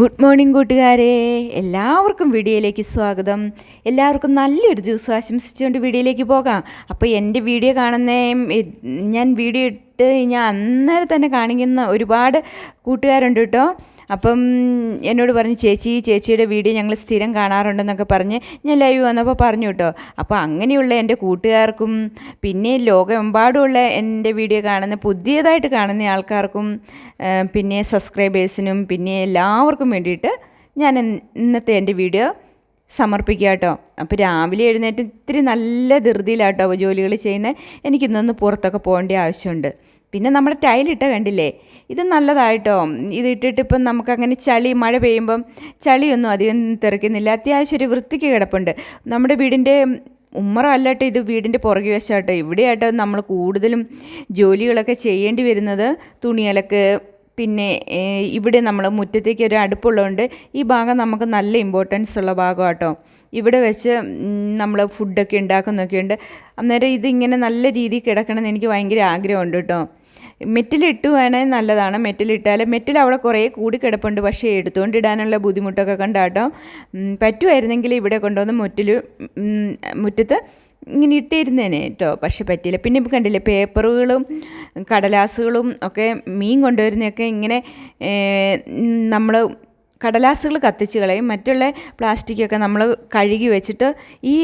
Good morning കൂട്ടുകാരെ. എല്ലാവർക്കും വീഡിയോയിലേക്ക് സ്വാഗതം. എല്ലാവർക്കും നല്ലൊരു ദിവസം ആശംസിച്ചുകൊണ്ട് വീഡിയോയിലേക്ക് പോകാം. അപ്പോൾ എന്റെ വീഡിയോ കാണുന്ന ഞാൻ വീഡിയോ ഇട്ട് ഞാൻ അന്നേരം തന്നെ കാണിക്കുന്ന ഒരുപാട് കൂട്ടുകാരുണ്ട് കേട്ടോ. അപ്പം എന്നോട് പറഞ്ഞു ചേച്ചി ചേച്ചിയുടെ വീഡിയോ ഞങ്ങൾ സ്ഥിരം കാണാറുണ്ടെന്നൊക്കെ പറഞ്ഞ് ഞാൻ ലൈവ് വന്നപ്പോൾ പറഞ്ഞു കേട്ടോ അപ്പോൾ അങ്ങനെയുള്ള എന്റെ കൂട്ടുകാർക്കും പിന്നെ ലോകമെമ്പാടുമുള്ള എന്റെ വീഡിയോ കാണുന്ന പുതിയതായിട്ട് കാണുന്ന ആൾക്കാർക്കും പിന്നെ സബ്സ്ക്രൈബേഴ്സിനും പിന്നെ എല്ലാവർക്കും വേണ്ടിയിട്ട് ഞാൻ ഇന്നത്തെ എന്റെ വീഡിയോ സമർപ്പിക്കുക കേട്ടോ അപ്പോൾ രാവിലെ എഴുന്നേറ്റ് ഇത്തിരി നല്ല ധൃതിയിലാട്ടോ ജോലികൾ ചെയ്യുന്നത്. എനിക്കിന്നൊന്ന് പുറത്തൊക്കെ പോകേണ്ട ആവശ്യമുണ്ട്. പിന്നെ നമ്മുടെ ടൈലിട്ട കണ്ടില്ലേ? ഇത് നല്ലതായിട്ടോ? ഇത് ഇട്ടിട്ട് ഇപ്പം നമുക്കങ്ങനെ ചളി മഴ പെയ്യുമ്പം ചളിയൊന്നും അധികം തെറിക്കുന്നില്ല. അത്യാവശ്യം ഒരു വൃത്തിക്ക് കിടപ്പുണ്ട്. നമ്മുടെ വീടിന്റെ ഉമ്മറ അല്ലാട്ടെ ഇത് വീടിന്റെ പുറകെ വശമാട്ടോ ഇവിടെയായിട്ടോ നമ്മൾ കൂടുതലും ജോലികളൊക്കെ ചെയ്യേണ്ടി വരുന്നത്. തുണിയലക്ക് പിന്നെ ഇവിടെ നമ്മൾ മുറ്റത്തേക്ക് ഒരു അടുപ്പുള്ളതുകൊണ്ട് ഈ ഭാഗം നമുക്ക് നല്ല ഇമ്പോർട്ടൻസ് ഉള്ള ഭാഗമാട്ടോ. ഇവിടെ വെച്ച് നമ്മൾ ഫുഡൊക്കെ ഉണ്ടാക്കുന്നൊക്കെയുണ്ട് അന്നേരം ഇതിങ്ങനെ നല്ല രീതിയിൽ കിടക്കണമെന്ന് എനിക്ക് ഭയങ്കര ആഗ്രഹമുണ്ട് കേട്ടോ. മെറ്റിലിട്ട് വേണേൽ നല്ലതാണ്. മെറ്റിലിട്ടാൽ മെറ്റിൽ അവിടെ കുറേ കൂടി കിടപ്പുണ്ട്. പക്ഷേ എടുത്തുകൊണ്ടിടാനുള്ള ബുദ്ധിമുട്ടൊക്കെ കണ്ടാട്ടോ. പറ്റുമായിരുന്നെങ്കിൽ ഇവിടെ കൊണ്ടുവന്ന് മുറ്റിൽ മുറ്റത്ത് ഇങ്ങനെ ഇട്ടിരുന്നേനെ കേട്ടോ പക്ഷെ പറ്റിയില്ല. പിന്നെ ഇപ്പം കണ്ടില്ലേ പേപ്പറുകളും കടലാസുകളും ഒക്കെ മീൻ കൊണ്ടുവരുന്നതൊക്കെ ഇങ്ങനെ നമ്മൾ കടലാസുകൾ കത്തിച്ച് കളയും. മറ്റുള്ള പ്ലാസ്റ്റിക്കൊക്കെ നമ്മൾ കഴുകി വെച്ചിട്ട് ഈ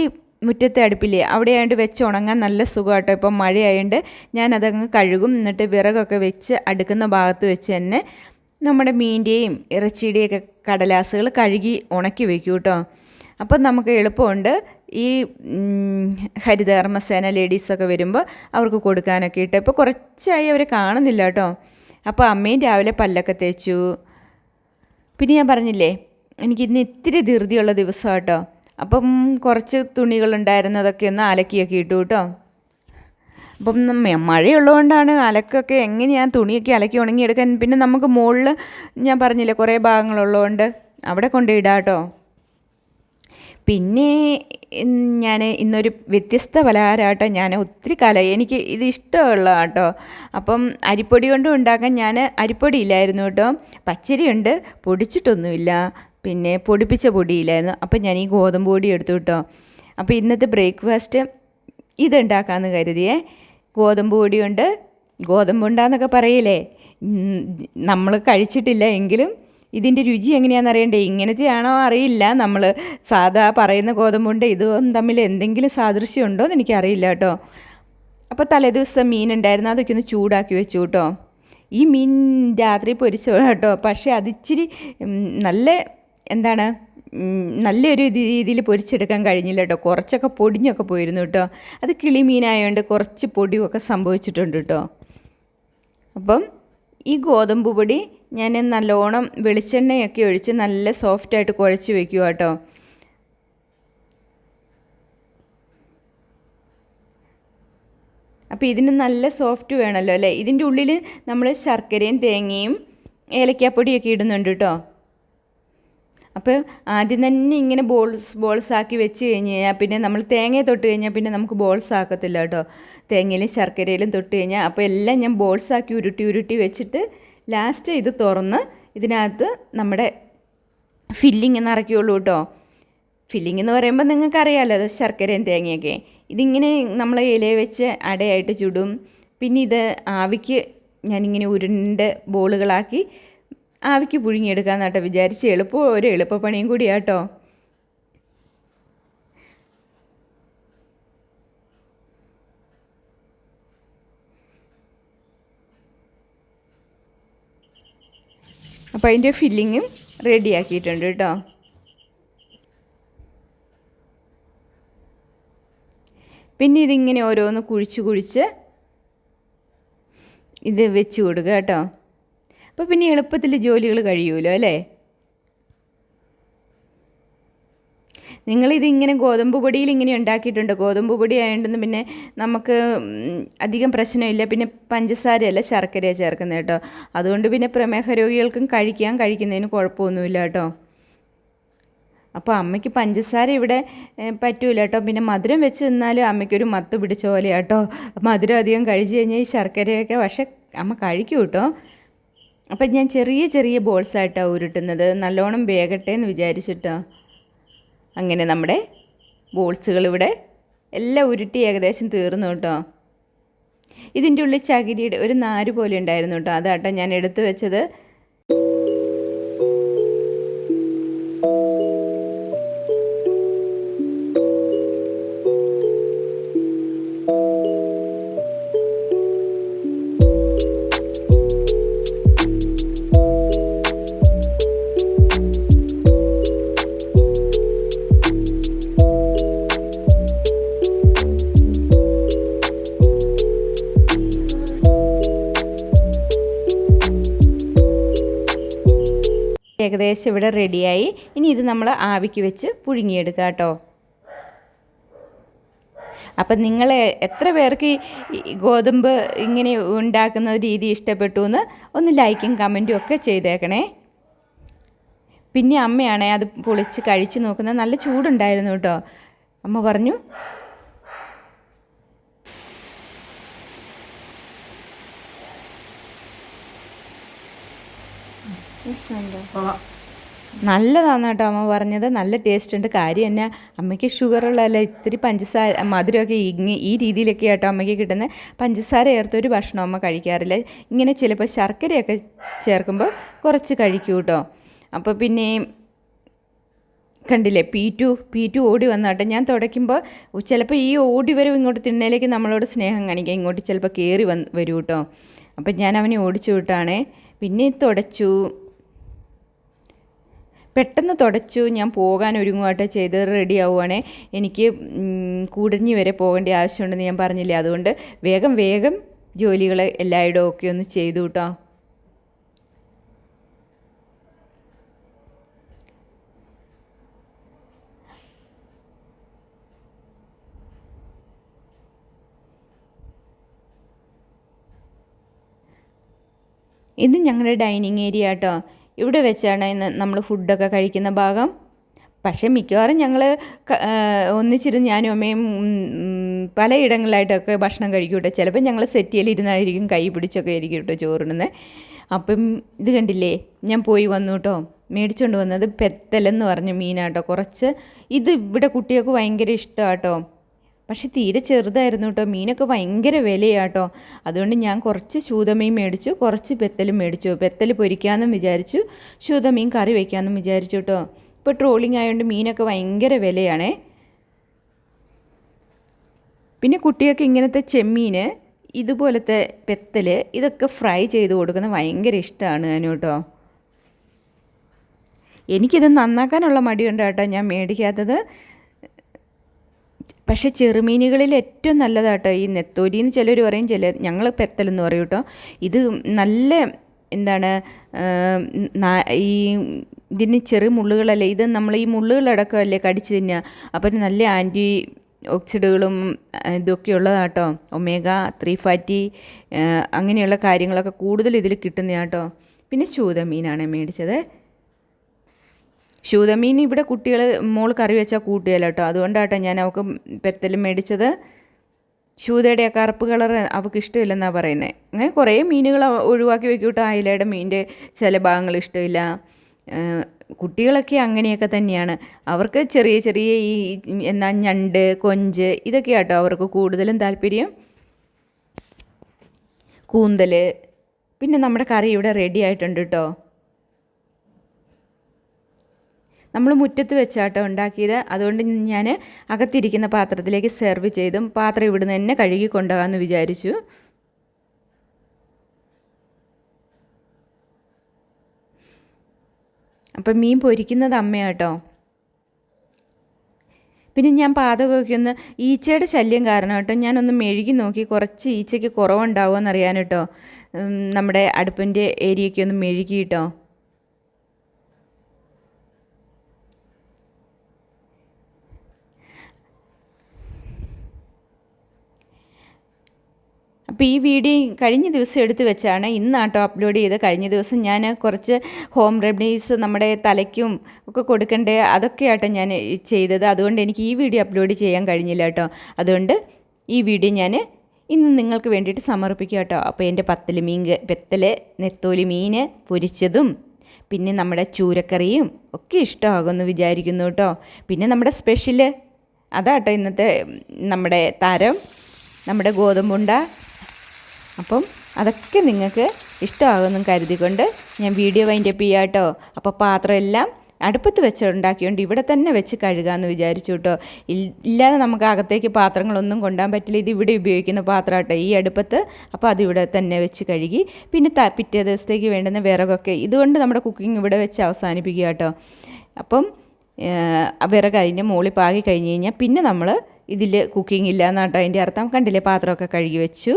മുറ്റത്തെ അടുപ്പില്ലേ? അവിടെ ആയിട്ട് വെച്ച് ഉണങ്ങാൻ നല്ല സുഖമായിട്ടോ ഇപ്പം മഴയായതുകൊണ്ട് ഞാനതങ്ങ് കഴുകും. എന്നിട്ട് വിറകൊക്കെ വെച്ച് അടുക്കുന്ന ഭാഗത്ത് വെച്ച് തന്നെ നമ്മുടെ മീന്റെയും ഇറച്ചിയുടെയൊക്കെ കടലാസുകൾ കഴുകി ഉണക്കി വെക്കും കേട്ടോ അപ്പം നമുക്ക് എളുപ്പമുണ്ട്. ഈ ഹരിതകർമ്മസേന ലേഡീസൊക്കെ വരുമ്പോൾ അവർക്ക് കൊടുക്കാനൊക്കെ ഇട്ട്. ഇപ്പോൾ കുറച്ചായി അവരെ കാണുന്നില്ല കേട്ടോ അപ്പോൾ അമ്മയും രാവിലെ പല്ലൊക്കെ തേച്ചു. പിന്നെ ഞാൻ പറഞ്ഞില്ലേ എനിക്ക് ഇന്ന് ഇത്തിരി ധൃതിയുള്ള ദിവസം കേട്ടോ അപ്പം കുറച്ച് തുണികളുണ്ടായിരുന്നതൊക്കെ ഒന്ന് അലക്കിയൊക്കെ ഇട്ടു കേട്ടോ. അപ്പം മഴയുള്ളതുകൊണ്ടാണ് അലക്കൊക്കെ എങ്ങനെയാണ് തുണിയൊക്കെ അലക്കി ഉണങ്ങിയെടുക്കാൻ. പിന്നെ നമുക്ക് മുകളിൽ ഞാൻ പറഞ്ഞില്ല കുറേ ഭാഗങ്ങളുള്ളതുകൊണ്ട് അവിടെ കൊണ്ടിടാം ഇടാട്ടോ പിന്നെ ഞാൻ ഇന്നൊരു വ്യത്യസ്ത പലഹാരമാട്ടോ ഞാൻ ഒത്തിരി കല എനിക്ക് ഇത് ഇഷ്ടമുള്ള കേട്ടോ. അപ്പം അരിപ്പൊടി കൊണ്ടും ഉണ്ടാക്കാൻ ഞാൻ അരിപ്പൊടി ഇല്ലായിരുന്നു കേട്ടോ. പച്ചരിയുണ്ട് പൊടിച്ചിട്ടൊന്നുമില്ല. പിന്നെ പൊടിപ്പിച്ച പൊടിയില്ലായിരുന്നു അപ്പം ഞാൻ ഈ ഗോതമ്പ് പൊടി എടുത്തു കേട്ടോ അപ്പോൾ ഇന്നത്തെ ബ്രേക്ക്ഫാസ്റ്റ് ഇതുണ്ടാക്കാമെന്ന് കരുതിയേ. ഗോതമ്പ് പൊടി കൊണ്ട് ഗോതമ്പ് ഉണ്ടാന്നൊക്കെ പറയില്ലേ? നമ്മൾ കഴിച്ചിട്ടില്ല എങ്കിലും ഇതിന്റെ രുചി എങ്ങനെയാണെന്ന് അറിയണ്ടേ? ഇങ്ങനത്തെയാണോ അറിയില്ല. നമ്മൾ സാധാ പറയുന്ന ഗോതമ്പുണ്ട് ഇതും തമ്മിൽ എന്തെങ്കിലും സാദൃശ്യം ഉണ്ടോ എന്ന് എനിക്കറിയില്ല കേട്ടോ അപ്പോൾ തലേദിവസം മീൻ ഉണ്ടായിരുന്നു അതൊക്കെ ഒന്ന് ചൂടാക്കി വെച്ചു കേട്ടോ ഈ മീൻ രാത്രി പൊരിച്ചു കേട്ടോ പക്ഷേ അതിച്ചിരി നല്ല എന്താണ് നല്ലൊരു രീതിയിൽ പൊരിച്ചെടുക്കാൻ കഴിഞ്ഞില്ല കേട്ടോ കുറച്ചൊക്കെ പൊടിഞ്ഞൊക്കെ പോയിരുന്നു കേട്ടോ അത് കിളിമീനായതുകൊണ്ട് കുറച്ച് പൊടിയൊക്കെ സംഭവിച്ചിട്ടുണ്ട് കേട്ടോ അപ്പം ഈ ഗോതമ്പ് പൊടി ഞാൻ നല്ലോണം വെളിച്ചെണ്ണയൊക്കെ ഒഴിച്ച് നല്ല സോഫ്റ്റായിട്ട് കുഴച്ച് വെക്കുക കേട്ടോ അപ്പോൾ ഇതിന് നല്ല സോഫ്റ്റ് വേണമല്ലോ അല്ലേ? ഇതിന്റെ ഉള്ളിൽ നമ്മൾ ശർക്കരയും തേങ്ങയും ഏലക്കാപ്പൊടിയൊക്കെ ഇടുന്നുണ്ട് കേട്ടോ അപ്പോൾ ആദ്യം തന്നെ ഇങ്ങനെ ബോൾസ് ബോൾസ് ആക്കി വെച്ച് കഴിഞ്ഞ് കഴിഞ്ഞാൽ പിന്നെ നമ്മൾ തേങ്ങയെ തൊട്ട് കഴിഞ്ഞാൽ പിന്നെ നമുക്ക് ബോൾസ് ആക്കത്തില്ല കേട്ടോ. തേങ്ങയിലും ശർക്കരയിലും തൊട്ട് കഴിഞ്ഞാൽ അപ്പോൾ എല്ലാം ഞാൻ ബോൾസ് ആക്കി ഉരുട്ടി ഉരുട്ടി വെച്ചിട്ട് ലാസ്റ്റ് ഇത് തുറന്ന് ഇതിനകത്ത് നമ്മുടെ ഫില്ലിങ് നിറയ്ക്കുള്ളൂ കേട്ടോ. ഫില്ലിംഗ് എന്ന് പറയുമ്പോൾ നിങ്ങൾക്കറിയാമല്ലോ അത് ശർക്കരയും തേങ്ങയൊക്കെ. ഇതിങ്ങനെ നമ്മൾ ഇല വെച്ച് അടയായിട്ട് ചുടും. പിന്നെ ഇത് ആവിക്ക് ഞാനിങ്ങനെ ഉരുണ്ട് ബോളുകളാക്കി ആവിക്ക് പുഴുങ്ങിയെടുക്കാമെന്നാട്ടോ വിചാരിച്ച് എളുപ്പം ഒരു എളുപ്പപ്പണിയും കൂടിയാട്ടോ. അപ്പോൾ അതിന്റെ ഫില്ലിങ്ങും റെഡിയാക്കിയിട്ടുണ്ട് കേട്ടോ. പിന്നെ ഇതിങ്ങനെ ഓരോന്ന് കുഴിച്ച് കുഴിച്ച് ഇത് വെച്ച് കൊടുക്കുക കേട്ടോ. അപ്പോൾ പിന്നെ എളുപ്പത്തിൽ ജോലികൾ കഴിയുമല്ലോ അല്ലേ? നിങ്ങളിതിങ്ങനെ ഗോതമ്പ് പൊടിയിൽ ഇങ്ങനെ ഉണ്ടാക്കിയിട്ടുണ്ട്. ഗോതമ്പ് പൊടി ആയതുകൊണ്ട് പിന്നെ നമുക്ക് അധികം പ്രശ്നമില്ല. പിന്നെ പഞ്ചസാരയല്ല ശർക്കരയാണ് ചേർക്കുന്നത് കേട്ടോ. അതുകൊണ്ട് പിന്നെ പ്രമേഹ രോഗികൾക്കും കഴിക്കാൻ കഴിക്കുന്നതിന് കുഴപ്പമൊന്നുമില്ല കേട്ടോ. അപ്പോൾ അമ്മയ്ക്ക് പഞ്ചസാര ഇവിടെ പറ്റൂല കേട്ടോ. പിന്നെ മധുരം വെച്ച് നിന്നാലും അമ്മയ്ക്കൊരു മത്ത് പിടിച്ച പോലെ കേട്ടോ. മധുരം അധികം കഴിച്ച് കഴിഞ്ഞാൽ ഈ ശർക്കരയൊക്കെ പക്ഷെ അമ്മ കഴിക്കും കേട്ടോ. അപ്പം ഞാൻ ചെറിയ ചെറിയ ബോൾസായിട്ടാണ് ഉരുട്ടുന്നത്. നല്ലോണം വേഗട്ടെ എന്ന് വിചാരിച്ചിട്ടോ. അങ്ങനെ നമ്മുടെ ബോൾസുകൾ ഇവിടെ എല്ലാം ഉരുട്ടി ഏകദേശം തീർന്നു കേട്ടോ. ഇതിന്റെ ഉള്ളിൽ ചകിരിയുടെ ഒരു നാര് പോലെ ഉണ്ടായിരുന്നു കേട്ടോ. അതാട്ടോ ഞാൻ എടുത്തു വെച്ചത്. ഏകദേശം ഇവിടെ റെഡിയായി. ഇനി ഇത് നമ്മൾ ആവിക്ക് വെച്ച് പുഴുങ്ങിയെടുക്കുക കേട്ടോ. അപ്പം നിങ്ങൾ എത്ര പേർക്ക് ഈ ഗോതമ്പ് ഇങ്ങനെ ഉണ്ടാക്കുന്ന രീതി ഇഷ്ടപ്പെട്ടു എന്ന് ഒന്ന് ലൈക്കും കമന്റും ഒക്കെ ചെയ്തേക്കണേ. പിന്നെ അമ്മയാണേ അത് പൊളിച്ച് കഴിച്ച് നോക്കുന്നത്. നല്ല ചൂടുണ്ടായിരുന്നു കേട്ടോ. അമ്മ പറഞ്ഞു. നല്ലതാണ് കേട്ടോ അമ്മ പറഞ്ഞത്. നല്ല ടേസ്റ്റ് ഉണ്ട്. കാര്യം തന്നെ അമ്മയ്ക്ക് ഷുഗറുള്ളതല്ല ഇത്തിരി പഞ്ചസാര മധുരമൊക്കെ ഇങ്ങി ഈ രീതിയിലൊക്കെ ആട്ടോ അമ്മയ്ക്ക് കിട്ടുന്ന പഞ്ചസാര ചേർത്തൊരു ഭക്ഷണം അമ്മ കഴിക്കാറില്ല. ഇങ്ങനെ ചിലപ്പോൾ ശർക്കരയൊക്കെ ചേർക്കുമ്പോൾ കുറച്ച് കഴിക്കൂ കേട്ടോ അപ്പോൾ പിന്നെ കണ്ടില്ലേ പി ടു പി ടു ഓടി വന്നാട്ടെ ഞാൻ തുടയ്ക്കുമ്പോൾ ചിലപ്പോൾ ഈ ഓടി വരും ഇങ്ങോട്ട് തിണ്ണയിലേക്ക് നമ്മളോട് സ്നേഹം കാണിക്കാം ഇങ്ങോട്ട് ചിലപ്പോൾ കയറി വന്ന് വരൂ കേട്ടോ അപ്പം ഞാൻ അവനെ ഓടിച്ചു വിട്ടാണേ. പിന്നെ തുടച്ചു. പെട്ടെന്ന് തുടച്ചു ഞാൻ പോകാൻ ഒരുങ്ങുവാട്ട് ചെയ്ത് റെഡി ആവുകയാണേ എനിക്ക് കൂടഞ്ഞി വരെ പോകേണ്ട ആവശ്യമുണ്ടെന്ന് ഞാൻ പറഞ്ഞില്ലേ? അതുകൊണ്ട് വേഗം വേഗം ജോലികൾ എല്ലായിടവും ഒക്കെ ഒന്ന് ചെയ്തു കേട്ടോ ഇത് ഞങ്ങളുടെ ഡൈനിങ് ഏരിയ കേട്ടോ ഇവിടെ വെച്ചാണ് ഇന്ന് നമ്മൾ ഫുഡൊക്കെ കഴിക്കുന്ന ഭാഗം. പക്ഷേ മിക്കവാറും ഞങ്ങൾ ഒന്നിച്ചിരുന്ന് ഞാനും അമ്മയും പലയിടങ്ങളിലായിട്ടൊക്കെ ഭക്ഷണം കഴിക്കും കേട്ടോ ചിലപ്പോൾ ഞങ്ങൾ സെറ്റിയിലിരുന്നായിരിക്കും കൈ പിടിച്ചൊക്കെ ആയിരിക്കും കേട്ടോ ചോറിടുന്നത് അപ്പം ഇത് കണ്ടില്ലേ ഞാൻ പോയി വന്നു കേട്ടോ മേടിച്ചുകൊണ്ട് വന്നത് പെത്തലെന്ന് പറഞ്ഞ മീനാട്ടോ. കുറച്ച് ഇത് ഇവിടെ കുട്ടികൾക്ക് ഭയങ്കര ഇഷ്ടമാട്ടോ പക്ഷെ തീരെ ചെറുതായിരുന്നു കേട്ടോ. മീനൊക്കെ ഭയങ്കര വിലയാട്ടോ അതുകൊണ്ട് ഞാൻ കുറച്ച് ശൂതമീൻ മേടിച്ചു കുറച്ച് ബെത്തലും മേടിച്ചു. ബെത്തൽ പൊരിക്കാമെന്നും വിചാരിച്ചു ശൂതമീൻ കറി വയ്ക്കാമെന്നും വിചാരിച്ചു കേട്ടോ. ഇപ്പോൾ ട്രോളിങ് ആയതുകൊണ്ട് മീനൊക്കെ ഭയങ്കര വിലയാണേ. പിന്നെ കുട്ടികൾക്ക് ഇങ്ങനത്തെ ചെമ്മീൻ ഇതുപോലത്തെ പെത്തൽ ഇതൊക്കെ ഫ്രൈ ചെയ്ത് കൊടുക്കുന്നത് ഭയങ്കര ഇഷ്ടമാണ് ഞാൻ കേട്ടോ. എനിക്കിത് നന്നാക്കാനുള്ള മടിയുണ്ട് കേട്ടോ ഞാൻ മേടിക്കാത്തത്. പക്ഷേ ചെറുമീനുകളിൽ ഏറ്റവും നല്ലതാട്ടോ ഈ നെത്തോലി എന്ന് ചിലർ പറയും ചില ഞങ്ങൾ പെത്തലെന്ന് പറയും കേട്ടോ. ഇത് നല്ല എന്താണ് ഈ ഇതിന് ചെറിയ മുള്ളുകളല്ലേ ഇത് നമ്മൾ ഈ മുള്ളുകളടക്കമല്ലേ കടിച്ചു തിന്നുക. അപ്പം നല്ല ആന്റി ഓക്സിഡുകളും ഇതൊക്കെ ഉള്ളതാട്ടോ. ഒമേഗ ത്രീ ഫാറ്റി അങ്ങനെയുള്ള കാര്യങ്ങളൊക്കെ കൂടുതൽ ഇതിൽ കിട്ടുന്നതാട്ടോ. പിന്നെ ചൂത മീനാണ് മേടിച്ചത്. ശൂതമീൻ ഇവിടെ കുട്ടികൾ മോൾ കറി വെച്ചാൽ കൂട്ടുകയില്ല കേട്ടോ അതുകൊണ്ടാട്ടോ ഞാൻ അവൾക്ക് പെത്തലും മേടിച്ചത്. ശൂതയുടെ ആ കറുപ്പ് കളർ അവൾക്ക് ഇഷ്ടമില്ലെന്നാണ് പറയുന്നത് അങ്ങനെ കുറേ മീനുകൾ ഒഴിവാക്കി വെക്കൂട്ടോ. അയിലയുടെ മീനിന്റെ ചില ഭാഗങ്ങൾ ഇഷ്ടമില്ല. കുട്ടികളൊക്കെ അങ്ങനെയൊക്കെ തന്നെയാണ്. അവർക്ക് ചെറിയ ചെറിയ ഈ എന്നാ ഞണ്ട് കൊഞ്ച് ഇതൊക്കെ ആട്ടോ അവർക്ക് കൂടുതലും താല്പര്യം. കൂന്തൽ പിന്നെ നമ്മുടെ കറി ഇവിടെ റെഡി ആയിട്ടുണ്ട് കേട്ടോ നമ്മൾ മുറ്റത്ത് വെച്ചാട്ടോ ഉണ്ടാക്കിയത്. അതുകൊണ്ട് ഞാൻ അകത്തിരിക്കുന്ന പാത്രത്തിലേക്ക് സെർവ് ചെയ്തും പാത്രം ഇവിടുന്ന് തന്നെ കഴുകി കൊണ്ടുപോകാമെന്ന് വിചാരിച്ചു. അപ്പം മീൻ പൊരിക്കുന്നത് അമ്മയാട്ടോ. പിന്നെ ഞാൻ പാതകമൊക്കെ ഒന്ന് ഈച്ചയുടെ ശല്യം കാരണം കേട്ടോ ഞാനൊന്ന് മെഴുകി നോക്കി കുറച്ച് ഈച്ചയ്ക്ക് കുറവുണ്ടാവുമോ എന്നറിയാൻ കേട്ടോ. നമ്മുടെ അടുപ്പിന്റെ ഏരിയയ്ക്ക് ഒന്ന് മെഴുകി കേട്ടോ അപ്പോൾ ഈ വീഡിയോ കഴിഞ്ഞ ദിവസം എടുത്തു വെച്ചാണ് ഇന്നാട്ടോ അപ്ലോഡ് ചെയ്ത് കഴിഞ്ഞ ദിവസം ഞാൻ കുറച്ച് ഹോം റെമഡീസ് നമ്മുടെ തലയ്ക്കും ഒക്കെ കൊടുക്കേണ്ട അതൊക്കെയാട്ടോ ഞാൻ ചെയ്തത്. അതുകൊണ്ട് എനിക്ക് ഈ വീഡിയോ അപ്ലോഡ് ചെയ്യാൻ കഴിഞ്ഞില്ല കേട്ടോ. അതുകൊണ്ട് ഈ വീഡിയോ ഞാൻ ഇന്ന് നിങ്ങൾക്ക് വേണ്ടിയിട്ട് സമർപ്പിക്കുക കേട്ടോ. അപ്പോൾ എന്റെ പത്തൽ മീൻ പെത്തൽ നെത്തോലി മീൻ പൊരിച്ചതും പിന്നെ നമ്മുടെ ചൂരക്കറിയും ഒക്കെ ഇഷ്ടമാകുമെന്ന് വിചാരിക്കുന്നു കേട്ടോ. പിന്നെ നമ്മുടെ സ്പെഷ്യൽ അതാട്ടോ ഇന്നത്തെ നമ്മുടെ താരം നമ്മുടെ ഗോതമ്പുണ്ട അപ്പം അതൊക്കെ നിങ്ങൾക്ക് ഇഷ്ടമാകുമെന്നും കരുതിക്കൊണ്ട് ഞാൻ വീഡിയോ വൈൻഡപ്പ് ചെയ്യാം കേട്ടോ. അപ്പോൾ പാത്രമെല്ലാം അടുപ്പത്ത് വെച്ച് ഉണ്ടാക്കിയോണ്ട് ഇവിടെ തന്നെ വെച്ച് കഴുകാമെന്ന് വിചാരിച്ചു കേട്ടോ. ഇല്ലാതെ നമുക്ക് അകത്തേക്ക് പാത്രങ്ങളൊന്നും കൊണ്ടാൻ പറ്റില്ല. ഇത് ഇവിടെ ഉപയോഗിക്കുന്ന പാത്രം കേട്ടോ ഈ അടുപ്പത്ത്. അപ്പോൾ അതിവിടെ തന്നെ വെച്ച് കഴുകി. പിന്നെ ത പിറ്റേ ദിവസത്തേക്ക് വേണ്ടുന്ന വിറകൊക്കെ. ഇതുകൊണ്ട് നമ്മുടെ കുക്കിംഗ് ഇവിടെ വെച്ച് അവസാനിപ്പിക്കുക കേട്ടോ. അപ്പം വിറക് അതിന്റെ മുകളിൽ പാകി കഴിഞ്ഞ് കഴിഞ്ഞാൽ പിന്നെ നമ്മൾ ഇതിൽ കുക്കിംഗ് ഇല്ല എന്നാട്ടോ അതിന്റെ അർത്ഥം. കണ്ടില്ലേ? പാത്രമൊക്കെ കഴുകി വെച്ചു.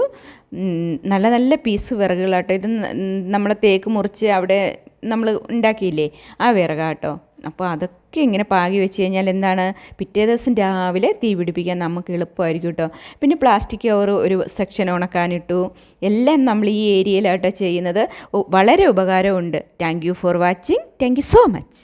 നല്ല നല്ല പീസ് വിറകുകളാട്ടോ. ഇത് നമ്മൾ തേക്ക് മുറിച്ച് അവിടെ നമ്മൾ ഉണ്ടാക്കിയില്ലേ? ആ വിറകാട്ടോ. അപ്പോൾ അതൊക്കെ ഇങ്ങനെ പാകി വെച്ച് കഴിഞ്ഞാൽ എന്താണ്? പിറ്റേ ദിവസം രാവിലെ തീ പിടിപ്പിക്കാൻ നമുക്ക് എളുപ്പമായിരിക്കും കേട്ടോ പിന്നെ പ്ലാസ്റ്റിക് കവർ ഒരു സെക്ഷൻ ഉണക്കാനിട്ടു. എല്ലാം നമ്മൾ ഈ ഏരിയയിലാട്ടോ ചെയ്യുന്നത്. വളരെ ഉപകാരമുണ്ട്. Thank you for watching thank you so much